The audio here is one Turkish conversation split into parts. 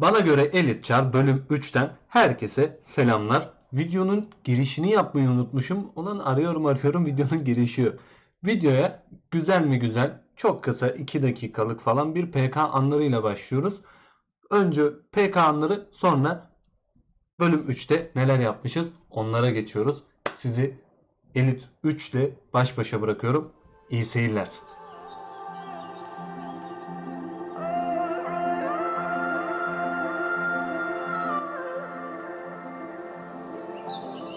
Bana göre Elite Char bölüm 3'ten herkese selamlar. Videonun girişini yapmayı unutmuşum. Onun arıyorum arıyorum videonun girişi. Videoya güzel mi güzel çok kısa 2 dakikalık falan bir PK anlarıyla başlıyoruz. Önce PK anları sonra bölüm 3'te neler yapmışız onlara geçiyoruz. Sizi Elite 3 ile baş başa bırakıyorum. İyi seyirler.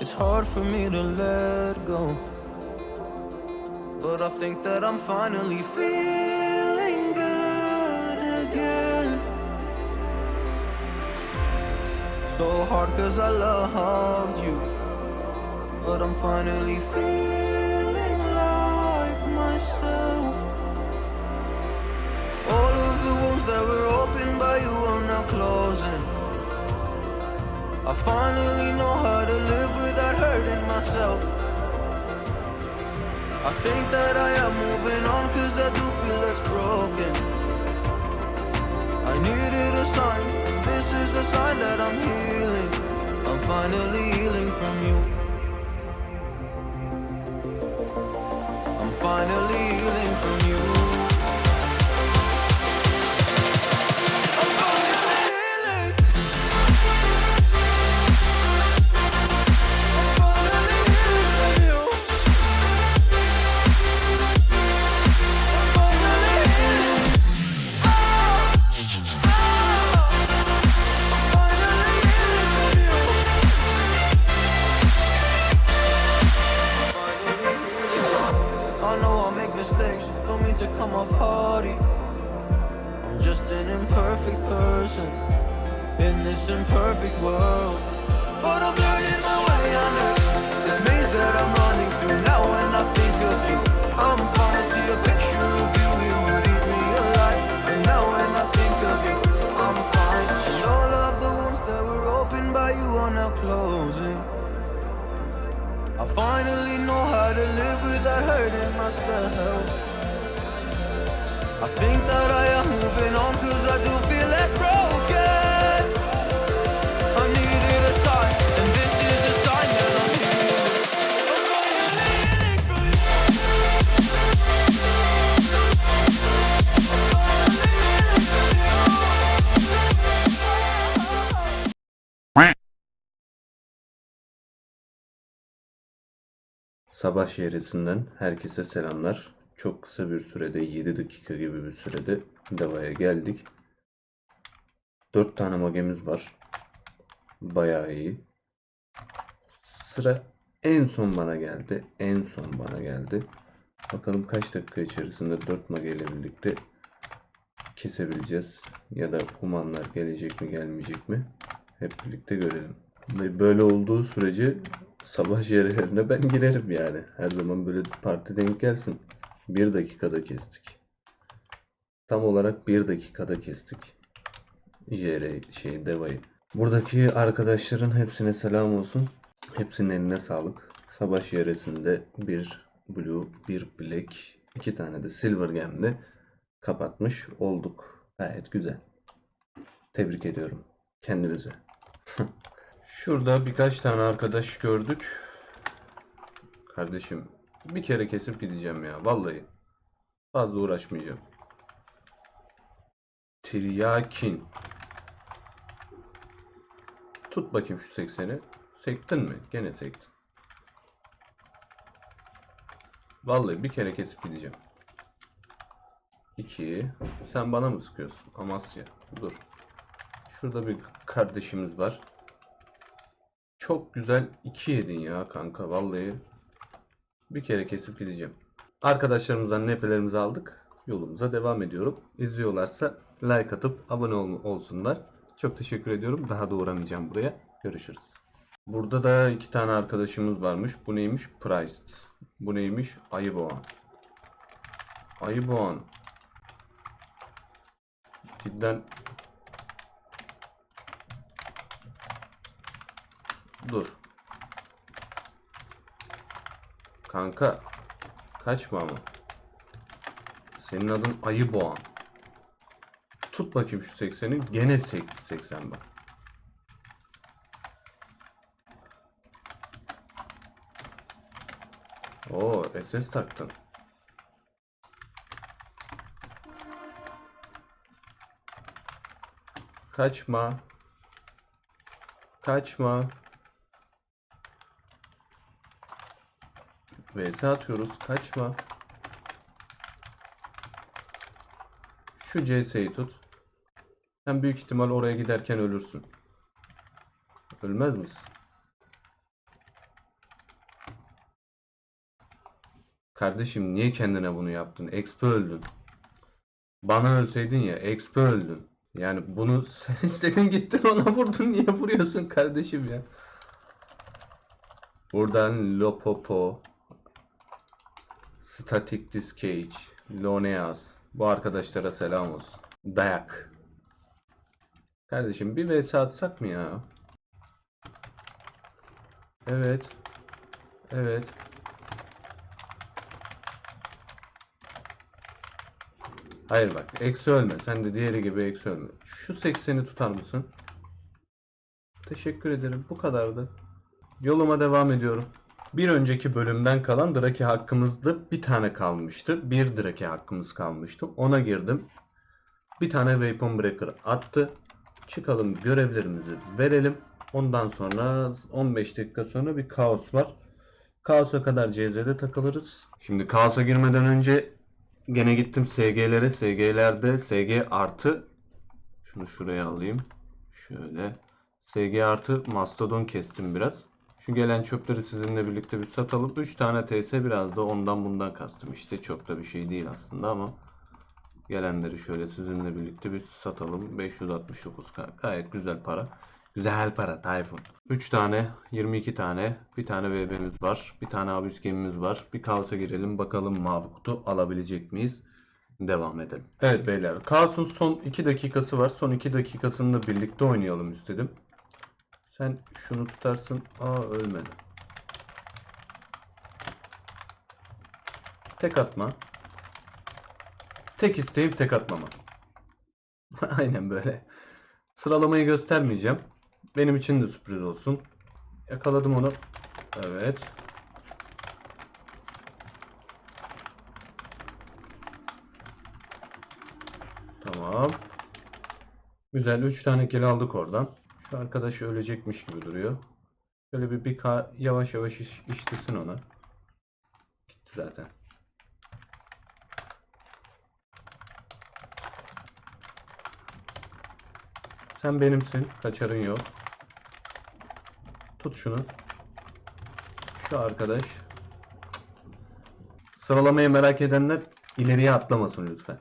It's hard for me to let go. But I think that I'm finally feeling good again. So hard cause I loved you. But I'm finally feeling like myself. All of the wounds that were opened by you are now closing. I finally know how to live hurting myself. I think that I am moving on cause I do feel less broken. I needed a sign, this is a sign that I'm healing. I'm finally healing from you. I'm finally I think that I am moving on cause I do feel less broken. Sabah şehresinden herkese selamlar. Çok kısa bir sürede 7 dakika gibi bir sürede Dava'ya geldik. 4 tane magemiz var. Bayağı iyi. Sıra en son bana geldi. En son bana geldi. Bakalım kaç dakika içerisinde 4 mage ile birlikte kesebileceğiz. Ya da humanlar gelecek mi gelmeyecek mi? Hep birlikte görelim. Böyle olduğu sürece sabah yerlerine ben girerim yani. Her zaman böyle parti denk gelsin. Bir dakikada kestik. Tam olarak bir dakikada kestik. JR şey Deva'yı. Buradaki arkadaşların hepsine selam olsun. Hepsinin eline sağlık. Savaş yeresinde bir blue, bir black, iki tane de silver gemle kapatmış olduk. Gayet güzel. Tebrik ediyorum kendinize. Şurada birkaç tane arkadaş gördük. Kardeşim bir kere kesip gideceğim ya vallahi. Fazla uğraşmayacağım. Tiryakin. Tut bakayım şu 80'i. Sektin mi? Gene sektin. Vallahi bir kere kesip gideceğim. 2. Sen bana mı sıkıyorsun? Amasya. Dur. Şurada bir kardeşimiz var. Çok güzel 2 yedin ya kanka vallahi. Bir kere kesip gideceğim. Arkadaşlarımızdan nepelerimizi aldık. Yolumuza devam ediyorum. İzliyorlarsa like atıp abone ol- olsunlar. Çok teşekkür ediyorum. Daha da uğramayacağım buraya. Görüşürüz. Burada da iki tane arkadaşımız varmış. Bu neymiş? Priced. Bu neymiş? Ayıboğan. Ayıboğan. Cidden Dur. Kanka. Kaçma ama. Senin adın Ayı Boğan. Tut bakayım şu 80'i. Gene sekti 80 bak. Oo SS taktın. Kaçma. Kaçma. VS atıyoruz. Kaçma. Şu CS'yi tut. Sen büyük ihtimal oraya giderken ölürsün. Ölmez misin? Kardeşim niye kendine bunu yaptın? Exp öldün. Bana ölseydin ya exp öldün. Yani bunu sen istedin gittin ona vurdun. Niye vuruyorsun kardeşim ya? Buradan Lopopo, Static Discage, Loneas. Bu arkadaşlara selam olsun. Dayak. Kardeşim bir vs atsak mı ya? Evet. Evet. Hayır bak. Eksi ölme. Sen de diğeri gibi eksi ölme. Şu 80'i tutar mısın? Teşekkür ederim. Bu kadardı. Yoluma devam ediyorum. Bir önceki bölümden kalan Draki hakkımızda bir tane kalmıştı. Bir Draki hakkımız kalmıştı. Ona girdim. Bir tane Weapon Breaker attı. Çıkalım görevlerimizi verelim. Ondan sonra 15 dakika sonra bir kaos var. Kaos'a kadar CZ'de takılırız. Şimdi kaosa girmeden önce gene gittim SG'lere. SG'lerde SG artı şunu şuraya alayım. Şöyle. SG artı Mastodon kestim biraz. Şu gelen çöpleri sizinle birlikte bir satalım. 3 tane TS biraz da ondan bundan kastım işte. Çok da bir şey değil aslında ama gelenleri şöyle sizinle birlikte bir satalım. 569 K. Gayet güzel para. Güzel para Tayfun. 3 tane, 22 tane, bir tane VB'miz var. Bir tane abis gemimiz var. Bir kaosa girelim bakalım mavi kutu alabilecek miyiz? Devam edelim. Evet beyler. Kaos'un son 2 dakikası var. Son 2 dakikasını da birlikte oynayalım istedim. Sen şunu tutarsın. Aa ölmedi. Tek atma. Tek isteğim tek atmama. Aynen böyle. Sıralamayı göstermeyeceğim. Benim için de sürpriz olsun. Yakaladım onu. Evet. Tamam. Güzel 3 tane kill aldık oradan. Şu arkadaş ölecekmiş gibi duruyor. Şöyle bir, bir yavaş yavaş iş, işlesin ona. Gitti zaten. Sen benimsin. Kaçarın yok. Tut şunu. Şu arkadaş. Sıralamayı merak edenler ileriye atlamasın lütfen.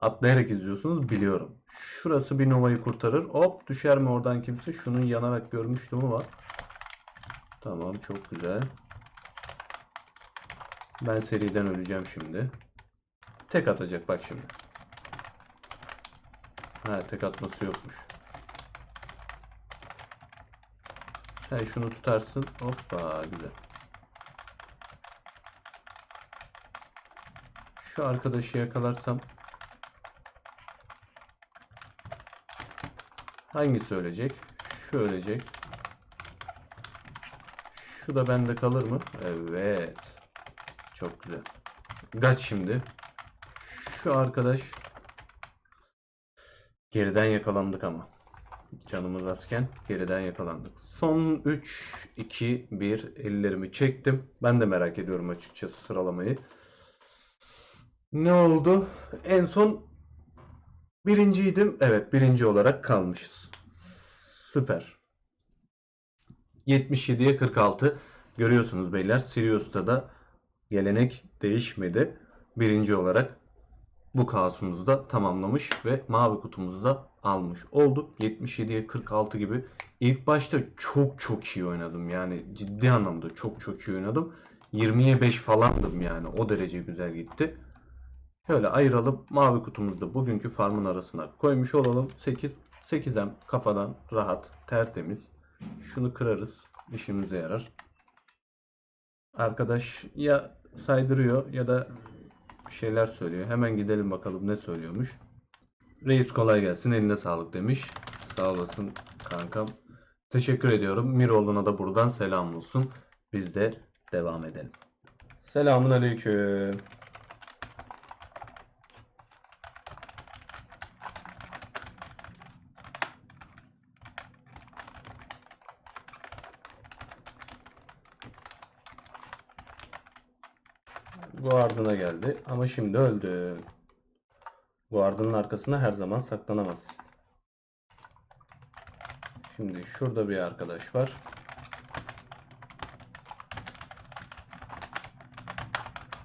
Atlayarak izliyorsunuz biliyorum. Şurası bir Nova'yı kurtarır. Hop düşer mi oradan kimse? Şunun yanarak görmüştüm ama. Tamam çok güzel. Ben seriden öleceğim şimdi. Tek atacak bak şimdi. Ha tek atması yokmuş. Sen şunu tutarsın. Hoppa güzel. Şu arkadaşı yakalarsam Hangisi ölecek? Şu ölecek. Şu da bende kalır mı? Evet. Çok güzel. Kaç şimdi. Şu arkadaş geriden yakalandık ama. Canımız azken geriden yakalandık. Son 3, 2, 1 ellerimi çektim. Ben de merak ediyorum açıkçası sıralamayı. Ne oldu? En son Birinciydim. Evet birinci olarak kalmışız. Süper. 77'ye 46. Görüyorsunuz beyler Sirius'ta da gelenek değişmedi. Birinci olarak bu kaosumuzu da tamamlamış ve mavi kutumuzu da almış olduk. 77'ye 46 gibi. İlk başta çok çok iyi oynadım. Yani ciddi anlamda çok çok iyi oynadım. 20'ye 5 falandım yani. O derece güzel gitti. Şöyle ayıralım. Mavi kutumuzu da bugünkü farmın arasına koymuş olalım. 8. 8M kafadan rahat, tertemiz. Şunu kırarız. işimize yarar. Arkadaş ya saydırıyor ya da şeyler söylüyor. Hemen gidelim bakalım ne söylüyormuş. Reis kolay gelsin eline sağlık demiş. Sağ olasın kankam. Teşekkür ediyorum. Miroğlu'na da buradan selam olsun. Biz de devam edelim. Selamun aleyküm. Geldi ama şimdi öldü. Guardının arkasına her zaman saklanamazsın. Şimdi şurada bir arkadaş var.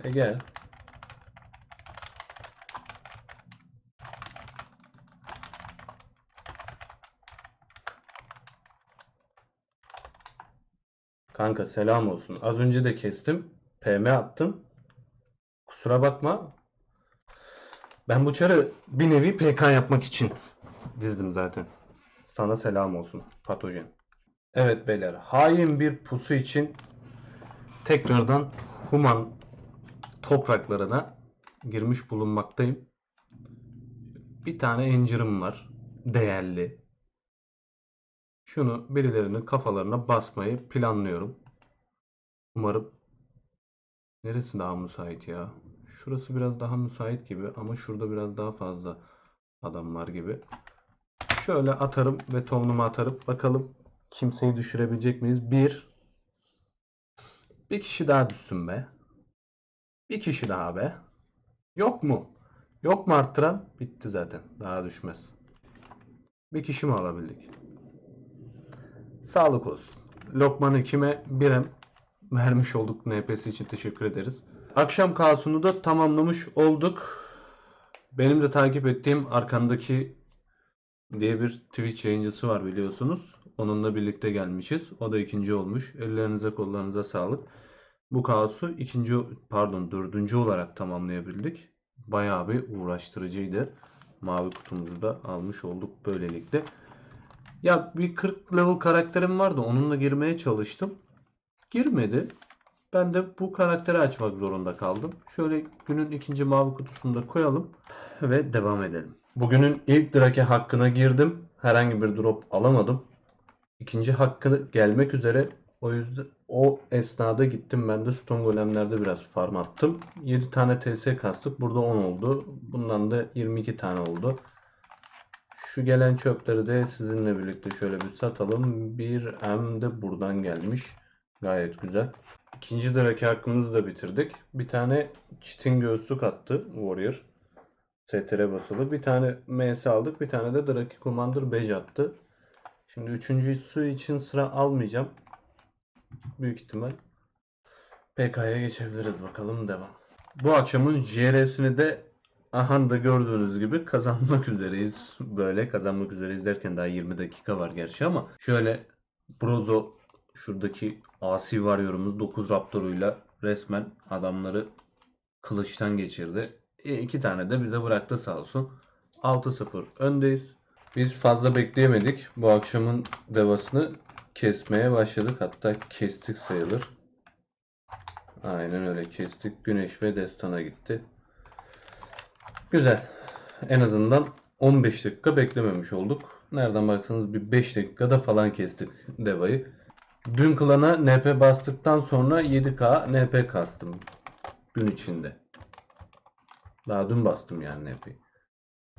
E gel. Kanka selam olsun. Az önce de kestim. PM attım. Kusura bakma. Ben bu çarı bir nevi PK yapmak için dizdim zaten. Sana selam olsun patojen. Evet beyler hain bir pusu için tekrardan Human topraklarına girmiş bulunmaktayım. Bir tane encirim var. Değerli. Şunu birilerinin kafalarına basmayı planlıyorum. Umarım Neresi daha müsait ya? Şurası biraz daha müsait gibi ama şurada biraz daha fazla adam var gibi. Şöyle atarım ve tohumu atarım. Bakalım kimseyi düşürebilecek miyiz? Bir. Bir kişi daha düşsün be. Bir kişi daha be. Yok mu? Yok mu arttıran? Bitti zaten. Daha düşmez. Bir kişi mi alabildik? Sağlık olsun. Lokman'ı kime? Birem vermiş olduk NPS için teşekkür ederiz. Akşam kaosunu da tamamlamış olduk. Benim de takip ettiğim arkandaki diye bir Twitch yayıncısı var biliyorsunuz. Onunla birlikte gelmişiz. O da ikinci olmuş. Ellerinize kollarınıza sağlık. Bu kaosu ikinci pardon dördüncü olarak tamamlayabildik. Bayağı bir uğraştırıcıydı. Mavi kutumuzu da almış olduk böylelikle. Ya bir 40 level karakterim vardı. Onunla girmeye çalıştım girmedi. Ben de bu karakteri açmak zorunda kaldım. Şöyle günün ikinci mavi kutusunu da koyalım ve devam edelim. Bugünün ilk drake hakkına girdim. Herhangi bir drop alamadım. İkinci hakkı gelmek üzere. O yüzden o esnada gittim ben de stone golemlerde biraz farm attım. 7 tane TS kastık. Burada 10 oldu. Bundan da 22 tane oldu. Şu gelen çöpleri de sizinle birlikte şöyle bir satalım. Bir M de buradan gelmiş. Gayet güzel. İkinci drake hakkımızı da bitirdik. Bir tane çitin göğüslük attı Warrior. STR basılı. Bir tane MS aldık. Bir tane de Drake Commander Badge attı. Şimdi üçüncüsü için sıra almayacağım. Büyük ihtimal PK'ya geçebiliriz. Bakalım devam. Bu akşamın JR'sini de aha da gördüğünüz gibi kazanmak üzereyiz. Böyle kazanmak üzereyiz derken daha 20 dakika var gerçi ama şöyle Brozo şuradaki Asi Warrior'ımız 9 Raptor'uyla resmen adamları kılıçtan geçirdi. E, tane de bize bıraktı sağ olsun. 6-0 öndeyiz. Biz fazla bekleyemedik. Bu akşamın devasını kesmeye başladık. Hatta kestik sayılır. Aynen öyle kestik. Güneş ve Destan'a gitti. Güzel. En azından 15 dakika beklememiş olduk. Nereden baksanız bir 5 dakikada falan kestik devayı. Dün klana NP bastıktan sonra 7K NP kastım. Gün içinde. Daha dün bastım yani NP'yi.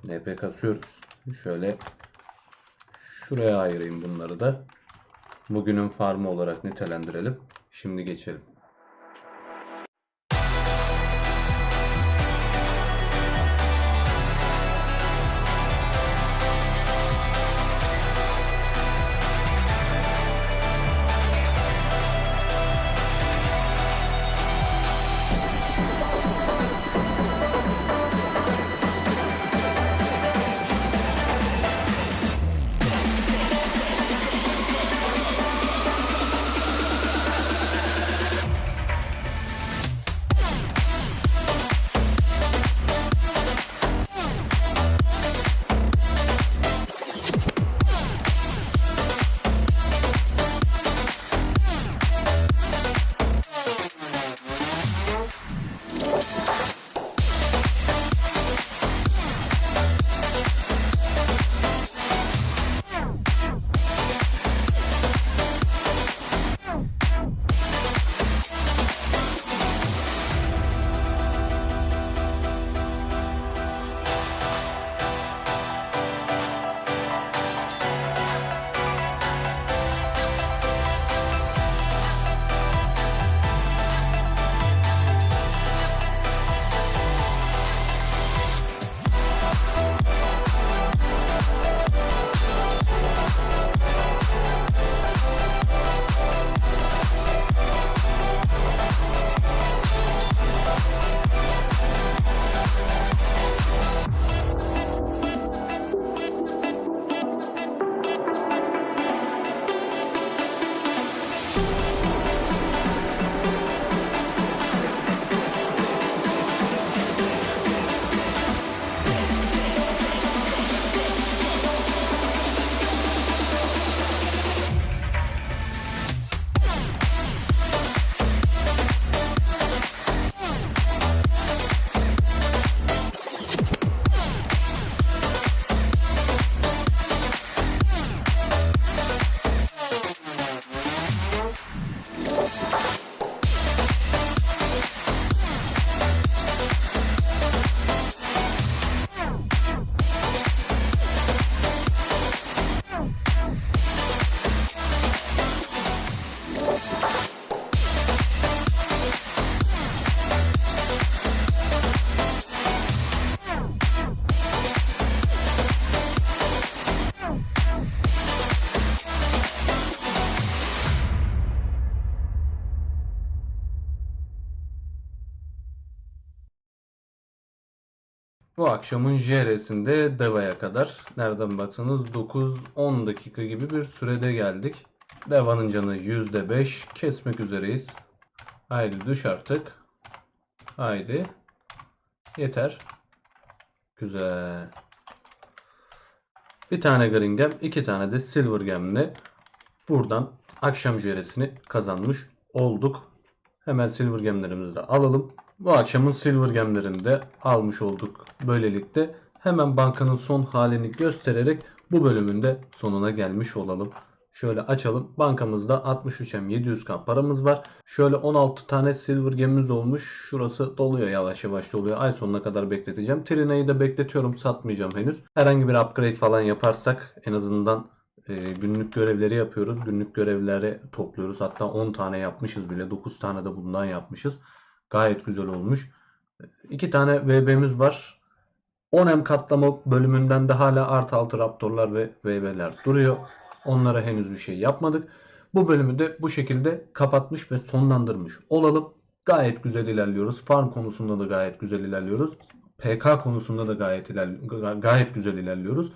NP kasıyoruz. Şöyle şuraya ayırayım bunları da. Bugünün farmı olarak nitelendirelim. Şimdi geçelim. Akşamın JR'sinde Deva'ya kadar nereden baksanız 9-10 dakika gibi bir sürede geldik. Deva'nın canı %5 kesmek üzereyiz. Haydi düş artık. Haydi. Yeter. Güzel. Bir tane Green Gem, iki tane de Silver Gem'le buradan akşam JR'sini kazanmış olduk. Hemen Silver Gem'lerimizi de alalım. Bu akşamın Silver Gem'lerini de almış olduk. Böylelikle hemen bankanın son halini göstererek bu bölümün de sonuna gelmiş olalım. Şöyle açalım. Bankamızda 63M 700k paramız var. Şöyle 16 tane silver gemimiz olmuş. Şurası doluyor yavaş yavaş doluyor. Ay sonuna kadar bekleteceğim. Trina'yı da bekletiyorum satmayacağım henüz. Herhangi bir upgrade falan yaparsak en azından e, günlük görevleri yapıyoruz. Günlük görevleri topluyoruz. Hatta 10 tane yapmışız bile. 9 tane de bundan yapmışız. Gayet güzel olmuş. 2 tane VB'miz var. 10M katlama bölümünden de hala artı altı raptorlar ve VB'ler duruyor. Onlara henüz bir şey yapmadık. Bu bölümü de bu şekilde kapatmış ve sonlandırmış olalım. Gayet güzel ilerliyoruz. Farm konusunda da gayet güzel ilerliyoruz. PK konusunda da gayet iler- gayet güzel ilerliyoruz.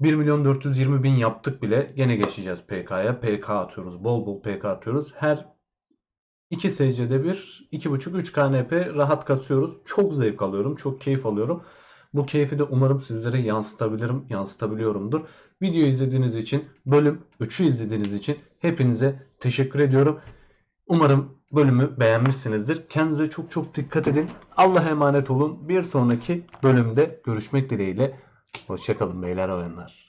1 milyon 420 bin yaptık bile. Gene geçeceğiz PK'ya. PK atıyoruz. Bol bol PK atıyoruz. Her 2 SC'de bir 2.5-3 KNP rahat kasıyoruz. Çok zevk alıyorum. Çok keyif alıyorum. Bu keyfi de umarım sizlere yansıtabilirim, yansıtabiliyorumdur. Videoyu izlediğiniz için, bölüm 3'ü izlediğiniz için hepinize teşekkür ediyorum. Umarım bölümü beğenmişsinizdir. Kendinize çok çok dikkat edin. Allah'a emanet olun. Bir sonraki bölümde görüşmek dileğiyle. Hoşçakalın beyler bayanlar.